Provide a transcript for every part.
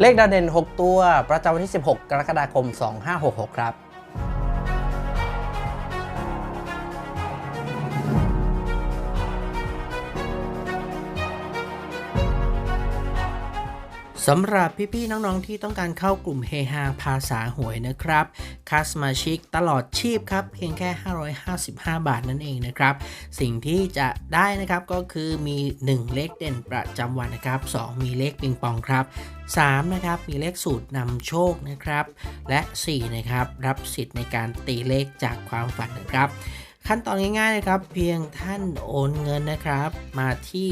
เลขดาวเด่น 6 ตัว ประจำวันที่ 16 กรกฎาคม 2566 ครับ สำหรับพี่ๆน้องๆที่ต้องการเข้ากลุ่มเฮฮาภาษาหวยนะครับค่าสมาชิกตลอดชีพครับ เพียงแค่ 555 บาทนั่นเองนะครับ สิ่งที่จะได้นะครับก็คือมี 1 เลขเด่นประจำวันนะครับ 2 มีเลขปิงปองครับ 3 นะครับ มีเลขสูตรนำโชคนะครับ และ 4 นะครับ รับสิทธิ์ในการตีเลขจากความฝันนะครับ ขั้นตอนง่ายๆนะครับ เพียงท่านโอนเงินนะครับ มาที่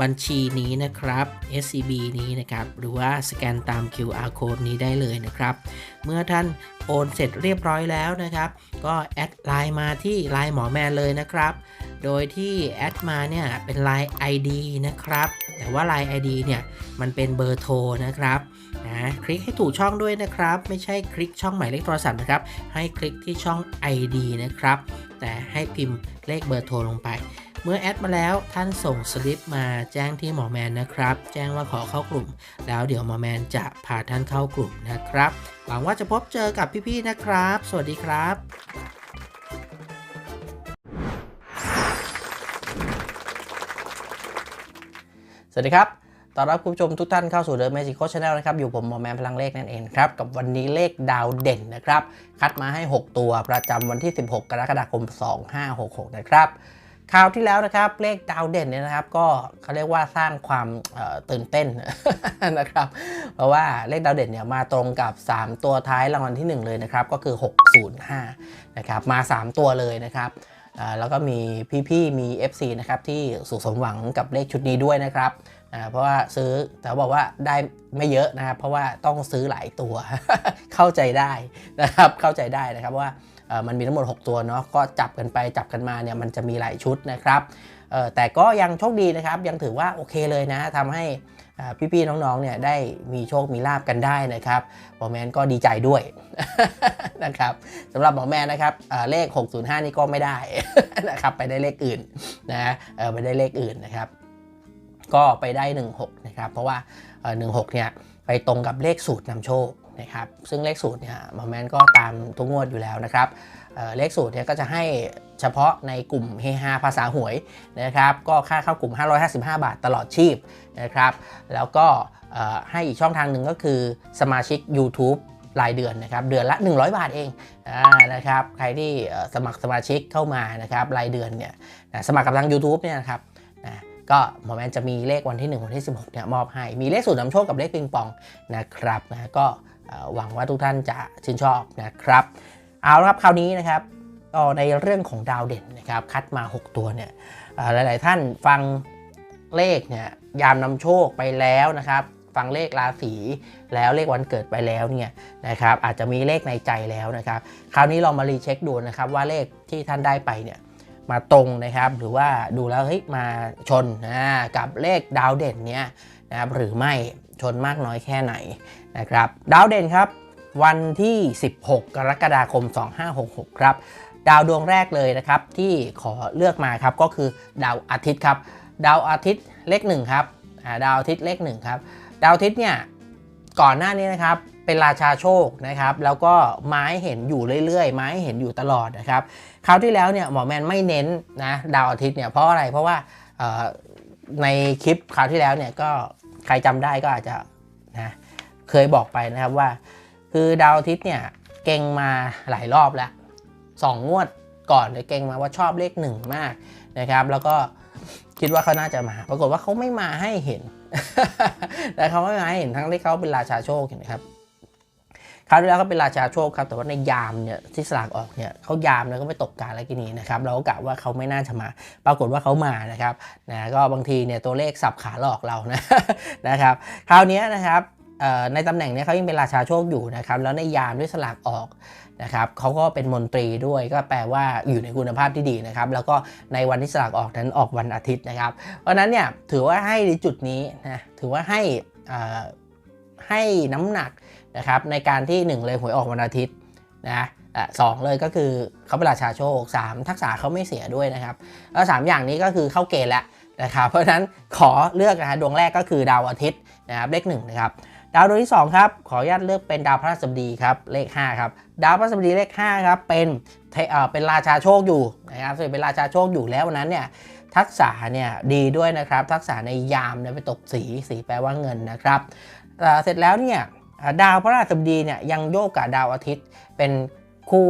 บัญชีนี้นะครับ SCB นี้นะครับ หรือว่าสแกนตาม QR code นี้ได้เลยนะครับ เมื่อท่านโอนเสร็จเรียบร้อยแล้วนะครับ ก็แอดไลน์มาที่ไลน์หมอแมนเลยนะครับ โดยที่แอดมาเนี่ยเป็นไลน์ ID นะครับ แต่ว่าไลน์ ID เนี่ยมันเป็นเบอร์โทรนะครับ นะคลิกให้ถูกช่องด้วยนะครับ ไม่ใช่คลิกช่องหมายเลขโทรศัพท์นะครับ ให้คลิกที่ช่อง ID นะครับ แต่ให้พิมพ์เลขเบอร์โทรลงไป เมื่อแอดมาแล้วท่านส่งสลิปมาแจ้งที่หมอแมนนะครับ แจ้งว่าขอเข้ากลุ่ม แล้วเดี๋ยวหมอแมนจะพาท่านเข้ากลุ่มนะครับ หวังว่าจะพบเจอกับพี่ๆนะครับ สวัสดีครับสวัสดีครับ ต้อนรับคุณผู้ชมทุกท่านเข้าสู่เดอะ Magic Coach Channel นะครับ อยู่ผมหมอแมนพลังเลขนั่นเองครับ กับวันนี้เลขดาวเด่นนะครับ คัดมาให้ 6 ตัวประจำวันที่ 16 กรกฎาคม 2566 นะครับคราวที่แล้วนะครับเลขดาวเด่นเนี่ยนะครับ ก็เขาเรียกว่าสร้างความตื่นเต้นนะครับ เพราะว่าเลขดาวเด่นเนี่ยมาตรงกับ 3 ตัวท้ายรางวัลที่ 1 เลยนะครับ ก็คือ 605 นะครับมา 3 ตัวเลยนะครับ แล้วก็มีพี่ๆมี FC นะครับที่สุขสมหวังกับเลขชุดนี้ด้วยนะครับเพราะว่าซื้อแต่บอกว่าได้ไม่เยอะนะครับ เพราะว่าต้องซื้อหลายตัวเข้าใจได้นะครับเข้าใจได้นะครับว่ามันมีทั้งหมด 6 ตัวเนาะก็จับกันไปจับกันมาเนี่ยมันจะมีหลายชุดนะครับแต่ก็ยังโชคดีนะครับยังถือว่าโอเคเลยนะทำให้ พี่ๆน้องๆเนี่ยได้มีโชคมีลาบกันได้นะครับหมอแมนก็ดีใจด้วยนะครับสำหรับหมอแมนนะครับเเลข 605 นี่ก็ไม่ได้นะครับไปได้เลขอื่นนะไปได้เลขอื่นนะครับ ก็ไปได้ 16นะครับเพราะว่าเอ่อ16เนี่ยไปตรงกับเลขสูตรนำโชคนะครับซึ่งเลขสูตรเนี่ยหมอแมนก็ตามทุกงวดอยู่แล้วนะครับ เลขสูตรเนี่ยก็จะให้เฉพาะในกลุ่มเฮฮาภาษาหวยนะครับก็ค่าเข้ากลุ่ม 555 บาทตลอดชีพนะครับแล้วก็ให้อีกช่องทางหนึ่งก็คือสมาชิก YouTube รายเดือนนะครับเดือนละ 100 บาทเองอ่านะครับใครที่สมัครสมาชิกเข้ามานะครับรายเดือนเนี่ยนะสมัครกับทาง YouTube เนี่ยนะครับนะก็หมอแมนจะมีเลขวันที่ 1 วันที่ 16เนี่ยมอบให้มีเลขสูตรนำโชคกับเลขปิงปองนะครับนะก็หวังว่าทุกท่านจะชื่นชอบนะครับ เอาละครับคราวนี้นะครับก็ในเรื่องของดาวเด่นนะครับคัดมา 6 ตัวเนี่ยหลาย ๆ ท่านฟังเลขเนี่ยยามนำโชคไปแล้วนะครับ ฟังเลขราศีแล้วเลขวันเกิดไปแล้วเนี่ยนะครับอาจจะมีเลขในใจแล้วนะครับ คราวนี้ลองมารีเช็คดูนะครับว่าเลขที่ท่านได้ไปเนี่ยมาตรงนะครับหรือว่าดูแล้วเฮ้ยมาชนนะกับเลขดาวเด่นเนี่ยนะครับหรือไม่ชนมากน้อยแค่ไหนนะครับ ดาวเด่นครับ วันที่ 16 กรกฎาคม 2566 ครับ ดาวดวงแรกเลยนะครับที่ขอเลือกมาครับก็คือดาวอาทิตย์ครับ ดาวอาทิตย์เลขหนึ่งครับดาวอาทิตย์เลขหนึ่งครับ ดาวอาทิตย์เนี่ยก่อนหน้านี้นะครับเป็นราชาโชคนะครับแล้วก็ไม้เห็นอยู่เรื่อยๆไม้เห็นอยู่ตลอดนะครับคราวที่แล้วเนี่ยหมอแมนไม่เน้นนะดาวอาทิตย์เนี่ยเพราะอะไรเพราะว่าในคลิปคราวที่แล้วเนี่ยก็ใครจำได้ก็อาจจะนะเคยบอกไปนะครับว่า คือดาวอาทิตย์เนี่ยเก่งมาหลายรอบแล้วสองงวดก่อนเลยเก่งมาว่าชอบเลขหนึ่งมากนะครับแล้วก็คิดว่าเขาน่าจะมา ปรากฏว่าเขาไม่มาให้เห็นแต่เขาไม่มาให้เห็นทั้งที่เขาเป็นราชาโชคเห็นไหมครับคราวที่แล้วเขาเป็นราชาโชคครับ แต่ว่าในยามเนี่ยที่สลากออกเนี่ยเขายามแล้วก็ไปตกการแล้วกินีนะครับ เราก็กะว่าเขาไม่น่าจะมา ปรากฏว่าเขามานะครับนะก็บางทีเนี่ยตัวเลขสับขาหลอกเรานะนะครับ คราวนี้นะครับ ในตำแหน่งนี้เขายังเป็นราชาโชคอยู่นะครับแล้วในยามด้วยสลากออกนะครับเขาก็เป็นมนตรีด้วยก็แปลว่าอยู่ในคุณภาพที่ดีนะครับ แล้วก็ในวันที่สลากออกนั้นออกวันอาทิตย์นะครับ เพราะนั้นเนี่ยถือว่าให้ในจุดนี้นะถือว่าให้ให้น้ำหนักนะครับในการที่ 1 เลยหวยออกวันอาทิตย์นะสองเลยก็คือเขาเป็นราชาโชค 3 ทักษะเขาไม่เสียด้วยนะครับแล้วสามอย่างนี้ก็คือเข้าเกณฑ์แล้วนะครับเพราะฉะนั้นขอเลือกนะฮะดวงแรกก็คือดาวอาทิตย์นะครับเลขหนึ่งนะครับ ดาวดวงที่2ครับขออนุญาตเลือกเป็นดาวพระราชบดีครับเลข5ครับดาวพระราชบดีเลข5ครับเป็นเอ่อเป็นราชาโชคอยู่นะครับส่วนเป็นราชาโชคอยู่แล้ววันนั้นเนี่ยทักษะเนี่ยดีด้วยนะครับทักษะในยามเนี่ยไปตกสีสีแปลว่าเงินนะครับเสร็จแล้วเนี่ยดาวพระราชบดีเนี่ยยังโยกกับดาวอาทิตย์เป็น คู่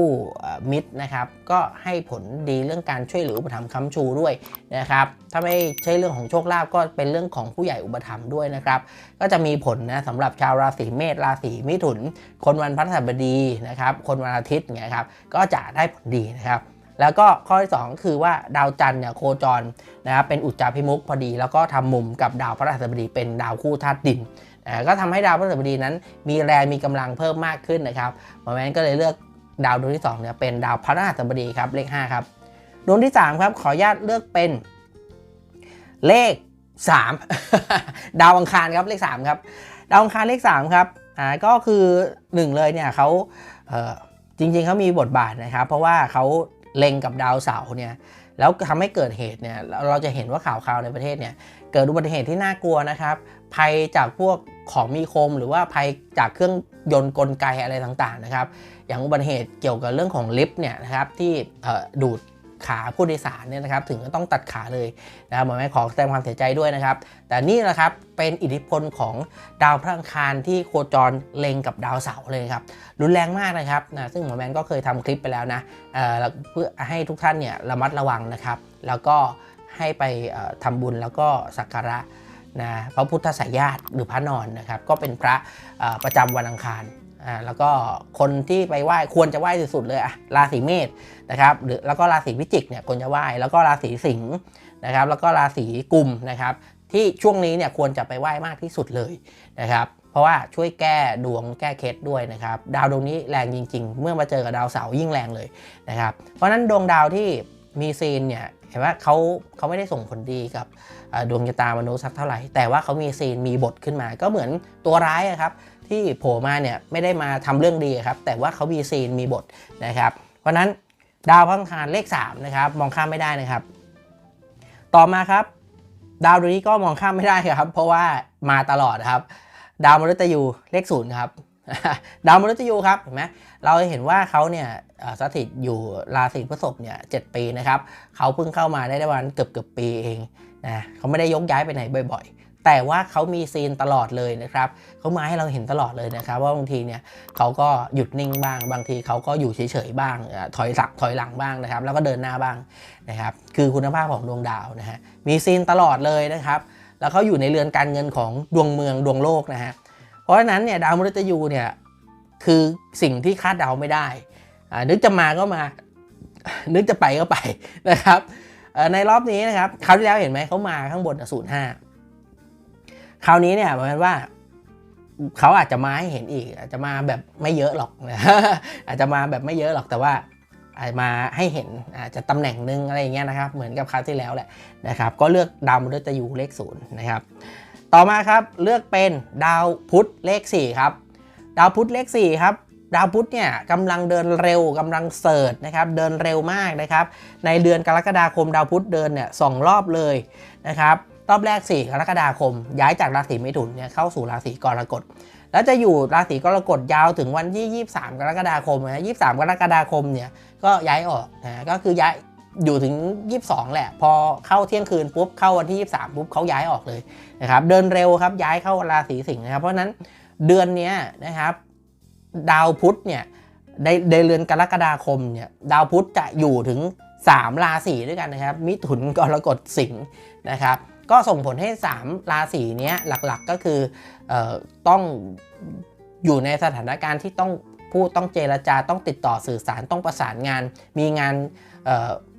มิตรนะครับก็ให้ผลดีเรื่องการช่วยเหลืออุปถัมภ์ค้ำชูด้วยนะครับถ้าไม่ใช่เรื่องของโชคลาภก็เป็นเรื่องของผู้ใหญ่อุปถัมภ์ด้วยนะครับก็จะมีผลนะสำหรับชาวราศีเมษราศีมิถุน คนวันพฤหัสบดีนะครับคนวันอาทิตย์เนี่ยครับก็จะได้ผลดีนะครับแล้วก็ข้อที่2ก็คือว่าดาวจันทร์เนี่ยโคจรนะครับเป็นอุจจาพิมุกพอดี แล้วก็ทำมุมกับดาวพฤหัสบดีเป็นดาวคู่ธาตุดินก็ทำให้ดาวพฤหัสบดีนั้น มีแรงมีกำลังเพิ่มมากขึ้นนะครับหมอแมนก็เลยเลือก ดาวดวงที่2เนี่ยเป็นดาวพฤหัสบดีครับเลข5ครับดวงที่3ครับขออนุญาตเลือกเป็น เลข 3 ดาวอังคารครับเลข3ครับดาวอังคารเลข3ครับอ่าก็คือหนึ่งเลยเนี่ยเขาเอ่อจริงๆเขามีบทบาทนะครับ เพราะว่าเขาเล็งกับดาวเสาร์เนี่ยแล้วทำให้เกิดเหตุเนี่ยเราเราจะเห็นว่าข่าวคราวในประเทศเนี่ยเกิดอุบัติเหตุที่น่ากลัวนะครับภัยจากพวก ของมีคมหรือว่าภัยจากเครื่องยนต์กลไกอะไรต่างๆนะครับ อย่างอุบัติเหตุเกี่ยวกับเรื่องของลิฟต์เนี่ยนะครับที่ดูดขาผู้โดยสารเนี่ยนะครับถึงก็ต้องตัดขาเลยนะครับหมอแม่ขอแสดงความเสียใจด้วยนะครับ แต่นี่แหละครับเป็นอิทธิพลของดาวพระอังคารที่โคจรเล็งกับดาวเสาร์เลยครับรุนแรงมากนะครับนะซึ่งหมอแมนก็เคยทำคลิปไปแล้วนะเเพื่อให้ทุกท่านเนี่ยระมัดระวังนะครับ แล้วก็ให้ไปเอ่อทำบุญแล้วก็สักการะ นะพระพุทธสายญาติหรือพระนอนนะครับก็เป็นพระประจำวันอังคารอ่าแล้วก็คนที่ไปไหว้ควรจะไหว้สุดๆเลยอะราศีเมษนะครับหรือแล้วก็ราศีพิจิกเนี่ยควรจะไหว้แล้วก็ราศีสิงห์นะครับแล้วก็ราศีกุมนะครับที่ช่วงนี้เนี่ยควรจะไปไหว้มากที่สุดเลยนะครับเพราะว่าช่วยแก้ดวงแก้เคล็ดด้วยนะครับดาวดวงนี้แรงจริง ๆ เมื่อมาเจอกับดาวเสาร์ยิ่งแรงเลยนะครับเพราะฉะนั้นดวงดาวที่มีซีนเนี่ยเห็นว่าเขาเขาไม่ได้ส่งผลดีกับ ดวงชะตามนุษย์สักเท่าไหร่ แต่ว่าเขามีซีนมีบทขึ้นมา ก็เหมือนตัวร้ายครับที่โผล่มาเนี่ยไม่ได้มาทำเรื่องดีครับ แต่ว่าเขามีซีนมีบทนะครับ เพราะฉะนั้นดาวพังคารเลข3นะครับมองข้ามไม่ได้นะครับ ต่อมาครับดาวดวงนี้ก็มองข้ามไม่ได้ครับ เพราะว่ามาตลอดครับ ดาวมฤตยูเลขศูนย์ครับดาวมฤตยูครับเห็นไหมเราเห็นว่าเขาเนี่ยสถิตอยู่ราศีพฤษภเนี่ยเจ็ดปีนะครับเขาเพิ่งเข้ามาได้ได้วันเกือบเกือบปีเอง นะเขาไม่ได้ยกย้ายไปไหนบ่อยๆ แต่ว่าเขามีซีนตลอดเลยนะครับเขามาให้เราเห็นตลอดเลยนะครับ ว่าบางทีเนี่ยเขาก็หยุดนิ่งบ้าง บางทีเขาก็อยู่เฉยๆบ้าง ถอยหลังถอยหลังบ้างนะครับ แล้วก็เดินหน้าบ้างนะครับ คือคุณภาพของดวงดาวนะฮะมีซีนตลอดเลยนะครับ แล้วเขาอยู่ในเรือนการเงินของดวงเมืองดวงโลกนะฮะเพราะฉะนั้นเนี่ยดาวมฤตยูเนี่ยคือสิ่งที่คาดเดาไม่ได้นึกจะมาก็มา นึกจะไปก็ไปนะครับ ในรอบนี้นะครับคราวที่แล้วเห็นไหมเขามาข้างบนศูนย์ห้าคราวนี้เนี่ยหมายความว่าเขาอาจจะมาให้เห็นอีก อาจจะมาแบบไม่เยอะหรอกอาจจะมาแบบไม่เยอะหรอกแต่ว่าอาจจะมาให้เห็นอาจจะตำแหน่งหนึ่งอะไรอย่างเงี้ยนะครับ เหมือนกับคราวที่แล้วแหละนะครับ ก็เลือกดาวมฤตยูเลขศูนย์นะครับ ต่อมาครับเลือกเป็นดาวพุธเลข4ครับดาวพุธเลข4ครับ ดาวพุธเนี่ยกำลังเดินเร็วกำลังเสิร์ชนะครับเดินเร็วมากนะครับในเดือนกรกฎาคมดาวพุธเดินเนี่ยสองรอบเลยนะครับรอบแรก 4 กรกฎาคม ย้ายจากราศีมิถุนเนี่ยเข้าสู่ราศีกรกฎแล้วจะอยู่ราศีกรกฎยาวถึงวันที่ 23 กรกฎาคมนะ23 กรกฎาคมเนี่ยก็ย้ายออกนะก็คือย้ายอยู่ถึง 22 แหละ พอเข้าเที่ยงคืนปุ๊บเข้าวันที่ 23ปุ๊บเขาย้ายออกเลยนะครับเดินเร็วครับย้ายเข้าราศีสิงห์นะครับเพราะฉะนั้นเดือนเนี้ยนะครับ ดาวพุธเนี่ยในในเรือนกรกฎาคมเนี่ยดาวพุธจะอยู่ถึง 3 ราศีด้วยกันนะครับ มิถุนกรกฎสิงห์นะครับก็ส่งผลให้ 3 ราศีนี้หลักๆก็คือออต้องอยู่ในสถานการณ์ที่ต้องพูดต้องเจรจาต้องติดต่อสื่อสารต้องประสานงาน มีงาน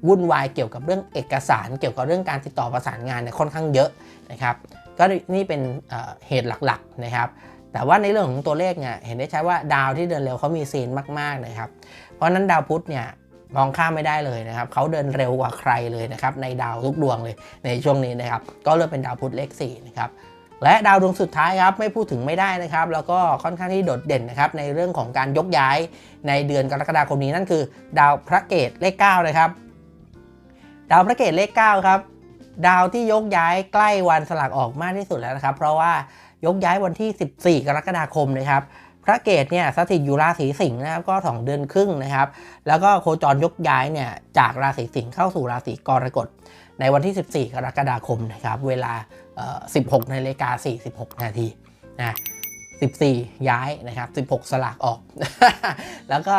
วุ่นวายเกี่ยวกับเรื่องเอกสาร เกี่ยวกับเรื่องการติดต่อประสานงานเนี่ยค่อนข้างเยอะนะครับ ก็นี่เป็นเเหตุหลักๆนะครับ แต่ว่าในเรื่องของตัวเลขเนี่ยเห็นได้ชัดว่าดาวที่เดินเร็วเขามีซีนมากๆนะครับ เพราะนั้นดาวพุธเนี่ยมองข้ามไม่ได้เลยนะครับเขาเดินเร็วกว่าใครเลยนะครับในดาวทุกดวงเลยในช่วงนี้นะครับก็เลือกเป็นดาวพุธเลข4นะครับและดาวดวงสุดท้ายครับไม่พูดถึงไม่ได้นะครับแล้วก็ค่อนข้างที่โดดเด่นนะครับในเรื่องของการยกย้ายในเดือนกรกฎาคมนี้นั่นคือ ดาวพระเกตเลข9นะครับดาวพระเกตเลข9ครับดาวที่ยกย้ายใกล้วันสลากออกมากที่สุดแล้วนะครับ เพราะว่า ยกย้ายวันที่ 14 กรกฎาคมนะครับพระเกตเนี่ยสถิตอยู่ราศีสิงห์นะครับก็ 2 เดือนครึ่งนะครับ แล้วก็โคจรยกย้ายเนี่ยจากราศีสิงห์เข้าสู่ราศีกรกฎในวันที่ 14 กรกฎาคมนะครับเวลา 16นาฬิกา46 นาทีนะ14 ย้ายนะครับ 16 สลากออก แล้วก็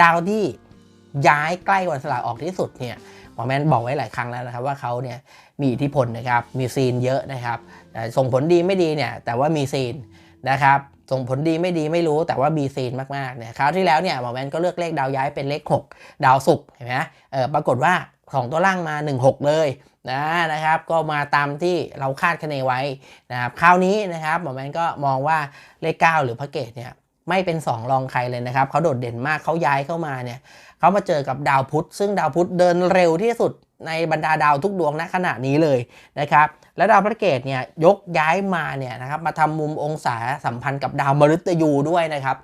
ดาวที่ย้ายใกล้วันสลากออกที่สุดเนี่ย อแมนบอกไว้หลายครั้งแล้วนะครับว่าเขาเนี่ยมีอิทธิพลนะครับมีซีนเยอะนะครับแต่ส่งผลดีไม่ดีเนี่ยแต่ว่ามีซีนนะครับส่งผลดีไม่ดีไม่รู้แต่ว่ามีซีนมากๆเนี่ยคราวที่แล้วเนี่ยหมอแมนก็เลือกเลขดาวย้ายเป็นเลข 6 ดาวศุกร์เห็นไหมเออปรากฏว่าของตัวล่างมา 16 เลยนะนะครับ ก็มาตามที่เราคาดคะเนไว้นะครับคราวนี้นะครับหมอแมนก็มองว่าเลข 9 หรือพระเกตเนี่ย ไม่เป็น 2 รองใครเลยนะครับเขาโดดเด่นมากเขาย้ายเข้ามาเนี่ยเขามาเจอกับดาวพุธ ซึ่งดาวพุธเดินเร็วที่สุดในบรรดาดาวทุกดวงณขณะนี้เลยนะครับแล้วดาวพระเกตเนี่ยยกย้ายมาเนี่ยนะครับมาทำมุมองศาสัมพันธ์กับดาวมฤตยูด้วยนะครับ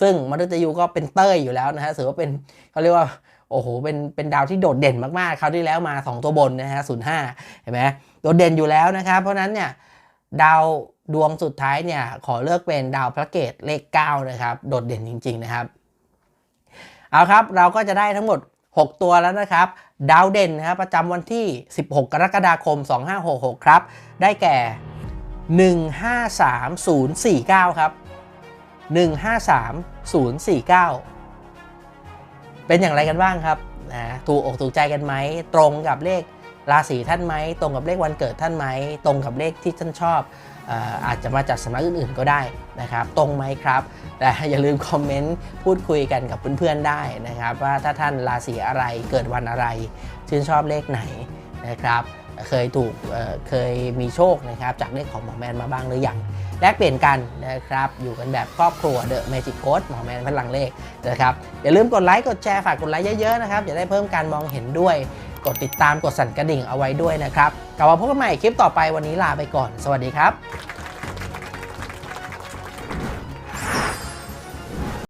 ซึ่งมฤตยูก็เป็นเต้ยอยู่แล้วนะฮะถือว่าเป็นเขาเรียกว่าโอ้โห เป็น เป็นดาวที่โดดเด่นมากๆ คราวที่แล้วมา 2 ตัวบนนะฮะศูนย์ห้าเห็นไหมโดดเด่นอยู่แล้วนะครับ เพราะนั้นเนี่ย ดาวดวงสุดท้ายเนี่ยขอเลือกเป็นดาวพระเกตเลข 9 นะครับ โดดเด่นจริง ๆ นะครับ เอาครับเราก็จะได้ทั้งหมด 6 ตัวแล้วนะครับ ดาวเด่นนะครับประจำวันที่ 16 กรกฎาคม 2566 ครับ ได้แก่ 153049 ครับ 153049 เป็นอย่างไรกันบ้างครับนะถูกอกถูกใจกันไหมตรงกับเลข ราศีท่านไหมตรงกับเลขวันเกิดท่านไหมตรงกับเลขที่ท่านชอบอาจจะมาจากสำนักอื่นๆก็ได้นะครับ ตรงไหมครับแต่อย่าลืมคอมเมนต์พูดคุยกันกับเพื่อนๆได้นะครับ ว่าถ้าท่านราศีอะไรเกิดวันอะไร ชื่นชอบเลขไหนนะครับ เคยถูกเเคยมีโชคนะครับ จากเลขของหมอแมนมาบ้างหรือยังแลกเปลี่ยนกันนะครับ อยู่กันแบบครอบครัวเดอะเมจิกโค้ดหมอแมนพลังเลขนะครับอย่าลืมกดไลค์กดแชร์ฝากกดไลค์เยอะๆนะครับจะได้เพิ่มการมองเห็นด้วย กดติดตามกดสั่นกระดิ่งเอาไว้ด้วยนะครับกลับมาพบกันใหม่คลิปต่อไปวันนี้ลาไปก่อน สวัสดีครับ